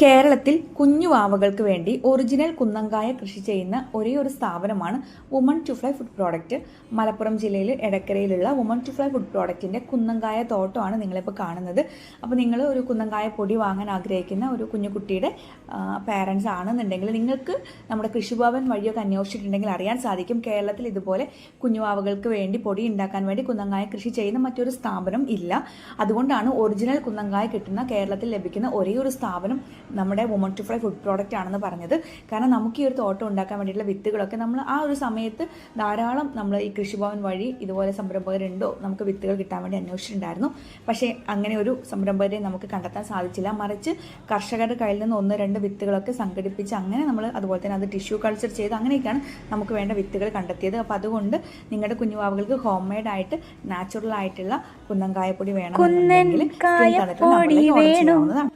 കേരളത്തിൽ കുഞ്ഞുവാവകൾക്ക് വേണ്ടി ഒറിജിനൽ കുന്നങ്കായ കൃഷി ചെയ്യുന്ന ഒരേ ഒരു സ്ഥാപനമാണ് woman to fly food product Malappuram ജില്ലയിൽ എടക്കരയിലുള്ള വുമൺ ടു ഫ്ലൈ ഫുഡ് പ്രോഡക്റ്റിന്റെ കുന്നങ്കായ തോട്ടമാണ് നിങ്ങളിപ്പോൾ കാണുന്നത്. അപ്പോൾ നിങ്ങൾ ഒരു കുന്നങ്കായ പൊടി വാങ്ങാൻ ആഗ്രഹിക്കുന്ന ഒരു കുഞ്ഞു കുട്ടിയുടെ പാരൻസ് ആണെന്നുണ്ടെങ്കിൽ നിങ്ങൾക്ക് നമ്മുടെ കൃഷിഭവൻ വഴിയൊക്കെ അന്വേഷിച്ചിട്ടുണ്ടെങ്കിൽ അറിയാൻ സാധിക്കും. കേരളത്തിൽ ഇതുപോലെ കുഞ്ഞുവാവകൾക്ക് വേണ്ടി പൊടി ഉണ്ടാക്കാൻ വേണ്ടി കുന്നങ്കായ കൃഷി ചെയ്യുന്ന മറ്റൊരു സ്ഥാപനം ഇല്ല. അതുകൊണ്ടാണ് ഒറിജിനൽ കുന്നങ്കായ കിട്ടുന്ന കേരളത്തിൽ ലഭിക്കുന്ന ഒരേ ഒരു സ്ഥാപനം നമ്മുടെ woman to fly food product ആണെന്ന് പറഞ്ഞത്. കാരണം നമുക്ക് ഈ ഒരു തോട്ടം ഉണ്ടാക്കാൻ വേണ്ടിയിട്ടുള്ള വിത്തുകളൊക്കെ നമ്മൾ ആ ഒരു സമയത്ത് ധാരാളം നമ്മൾ ഈ കൃഷിഭവൻ വഴി ഇതുപോലെ സംരംഭകരുണ്ടോ നമുക്ക് വിത്തുകൾ കിട്ടാൻ വേണ്ടി അന്വേഷിച്ചിട്ടുണ്ടായിരുന്നു. പക്ഷേ അങ്ങനെ ഒരു സംരംഭകരെ നമുക്ക് കണ്ടെത്താൻ സാധിച്ചില്ല. മറിച്ച് കർഷകരുടെ കയ്യിൽ നിന്ന് ഒന്ന് രണ്ട് വിത്തുകളൊക്കെ സംഘടിപ്പിച്ച് അങ്ങനെ നമ്മൾ അതുപോലെ തന്നെ അത് ടിഷ്യൂ കൾച്ചർ ചെയ്ത് അങ്ങനെയൊക്കെയാണ് നമുക്ക് വേണ്ട വിത്തുകൾ കണ്ടെത്തിയത്. അപ്പോൾ അതുകൊണ്ട് നിങ്ങളുടെ കുഞ്ഞുവാവുകൾക്ക് ഹോം മെയ്ഡ് ആയിട്ട് നാച്ചുറൽ ആയിട്ടുള്ള കുന്നങ്കായപ്പൊടി വേണം കുന്നൻ കായപ്പൊടി വേണം.